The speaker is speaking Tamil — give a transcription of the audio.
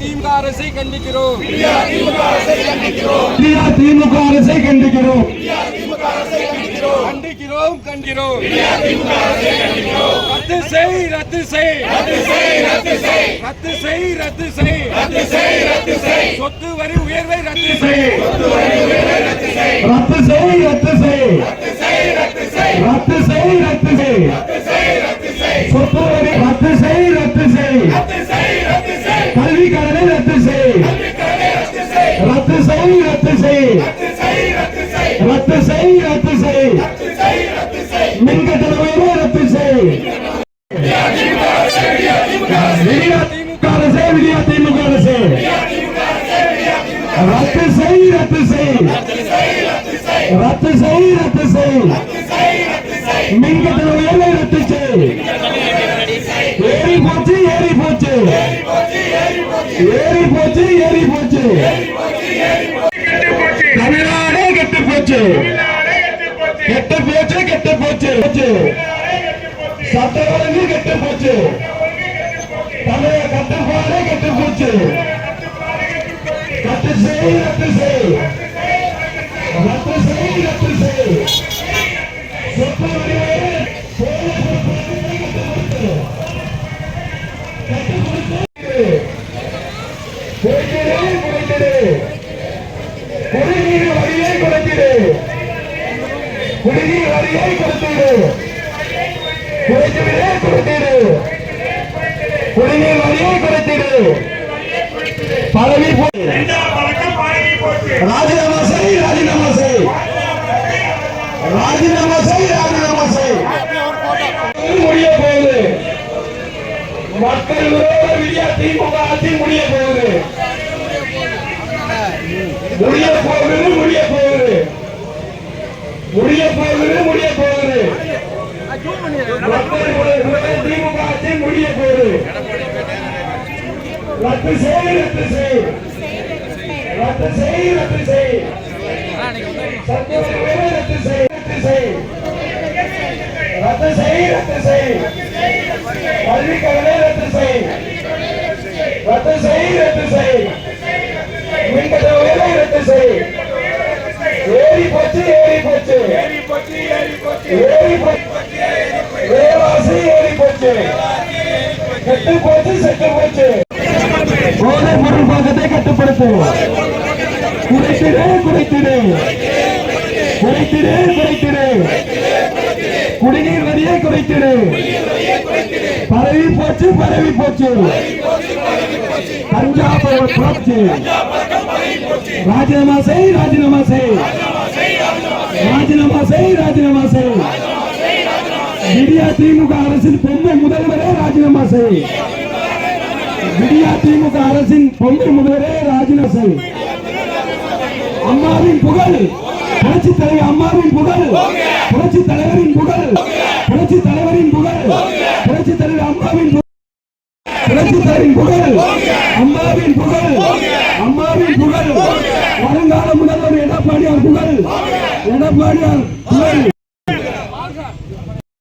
திமுக அரசை கண்டிக்கிறோம். திமுக அரசை கண்டிக்கிறோம். கண்டிக்கிறோம் கண்டிக்கிறோம். ரத்து செய் ரத்து செய். ரத்து செய் ரத்து செய். சொத்து வரி உயர்வை ரத்து செய். ரத்து செய் ரத்து செய். ரத்து செய் ரத்து செய். சொத்து வரி ரத்து செய் ரத்து செய். கல்வி ரத்து செய் ரத்து செய் ரத்து செய் ரத்து செய் மின்கட்டண உயர்வை ரத்து செய் விடியா திமுக அரசே விடியா திமுக அரசே ரத்து செய் ரத்து செய் ரத்து செய் ரத்து செய் மின்கட்டண உயர்வை ரத்து செய் ஏறி போச்சு ஏறி போச்சு ஏறி போச்சு ஏறி போச்சு தமிழ்நாடே கெட்டு போச்சு கெட்டு போச்சு கெட்டு போச்சு போச்சு. சட்ட ஒழுங்கு கெட்டு போச்சு தமிழக கட்டுப்பாடே கெட்டு போச்சு ரத்து செய் ரத்து செய் ரத்து செய் ரத்து செய் சொத்து வரியை போலீஸ் குறைத்திடு குறைத்திடு குடிநீர் வரியை குறைத்திடு குடிநீர் வரியை குறைத்திடு குறைத்துவிடு கொடுத்தீடு. குடிநீர் வரியை கொடுத்தீடு. பதவி ராஜினாமா செய் ராஜினாமா செய். ராஜினாமா செய் ராஜினாமா செய். முடிய போகுது. மக்கள் விரோத விடியா திமுக ஆட்சி முடிய போகுது. முடிய போகுது முடிய போகுது முடிய போகுது முடிய போகுது மக்கள் முடிய ரத்து செய் ரத்து செய் ரத்து செய் ரத்து செய் ரத்து செய் ரத்து செய் ரத்து செய் ரத்து செய் ரத்து செய் ரத்து செய் ரத்து செய் ரத்து செய் ஏறி போச்சு ஏறி போச்சு ஏறி போச்சு போச்சு செட்டு போச்சு போதை பொருள் பாகத்தை கட்டுப்படுத்துவோம் குறைத்திடு குறைத்திடு குறைத்திடு குறைத்திடு குடிநீர் வரியை குறைத்திடு பரவி போச்சு பரவி போச்சு. பஞ்சாப் போச்சு. ராஜினாமா செய் ராஜினாமா செய். ராஜினாமா செய் ராஜினாமா செய் இந்தியா திமுக அரசின் பெண்மை முதல்வரே ராஜினாமா செய். விடியா திமுக அரசின் பொம்மை முதல்வரே ராஜினா செய் அம்மாவின் புகழ் புரட்சி தலைவர் அம்மாவின் புகழ் புரட்சி தலைவரின் புகழ் புரட்சி தலைவரின் புகழ் புரட்சி தலைவர் அம்மாவின் புரட்சி தலைவரின் புகழ் அம்மாவின் புகழ் அம்மாவின் புகழ். வருங்கால முதல்வர் எடப்பாடியார் புகழ் எடப்பாடியார் புகழ்.